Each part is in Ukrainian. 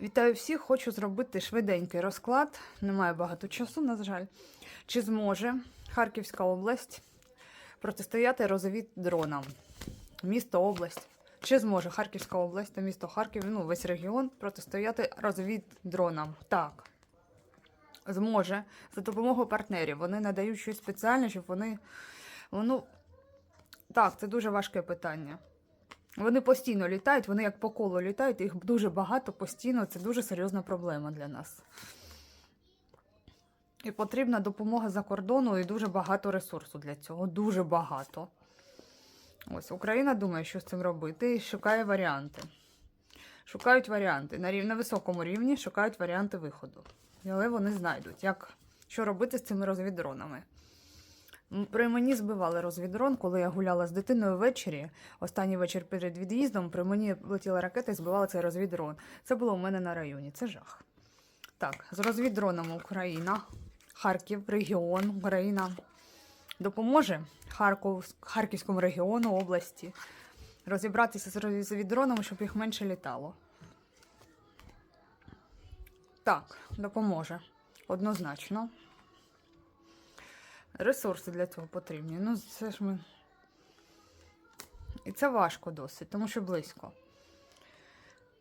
Вітаю всіх! Хочу зробити швиденький розклад. Немає багато часу, на жаль. Чи зможе Харківська область протистояти розові дронам? Місто область. Чи зможе Харківська область та місто Харків, ну весь регіон протистояти розові дронам? Так. Зможе за допомогою партнерів. Вони надають щось спеціальне, щоб вони. Ну, так, це дуже важке питання. Вони постійно літають, вони як по колу літають, їх дуже багато постійно. Це дуже серйозна проблема для нас. І потрібна допомога за кордону і дуже багато ресурсу для цього. Дуже багато. Ось Україна думає, що з цим робити, і шукає варіанти. Шукають варіанти. На, рів... на високому рівні шукають варіанти виходу. Але вони знайдуть, як... що робити з цими розвіддронами. При мені збивали розвіддрон, коли я гуляла з дитиною ввечері. Останній вечір перед від'їздом при мені летіла ракета і збивала цей розвіддрон. Це було у мене на районі. Це жах. Так, з розвіддроном Україна, Харків, регіон, Україна допоможе Харков, Харківському регіону області розібратися з розвіддронами, щоб їх менше літало. Так, допоможе. Однозначно. Ресурси для цього потрібні. Ну, це ж ми. І це важко досить, тому що близько.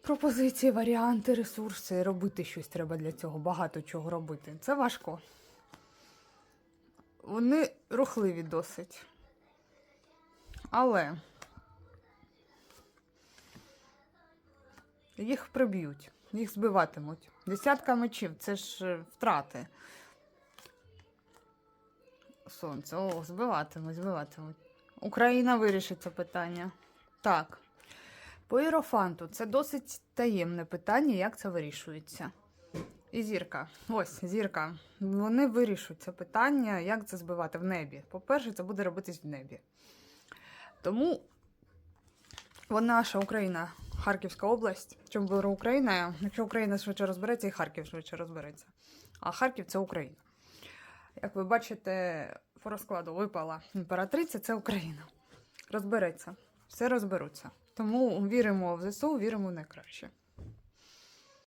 Пропозиції, варіанти, ресурси, робити щось треба для цього, багато чого робити. Це важко. Вони рухливі досить. Але їх приб'ють, їх збиватимуть. Десятка мечів це ж е, втрати. Сонце, о, збиватимуть, збиватимуть. Україна вирішить це питання. Так. По іерофанту це досить таємне питання, як це вирішується. І зірка. Ось зірка. Вони вирішують це питання, як це збивати в небі. По-перше, це буде робитись в небі. Тому наша Україна, Харківська область. Чому беру Україна? Якщо Україна швидше розбереться, і Харків швидше розбереться. А Харків це Україна. Як ви бачите, по розкладу випала імператриця, це Україна. Розбереться. Все розберуться. Тому віримо в ЗСУ, віримо в найкраще.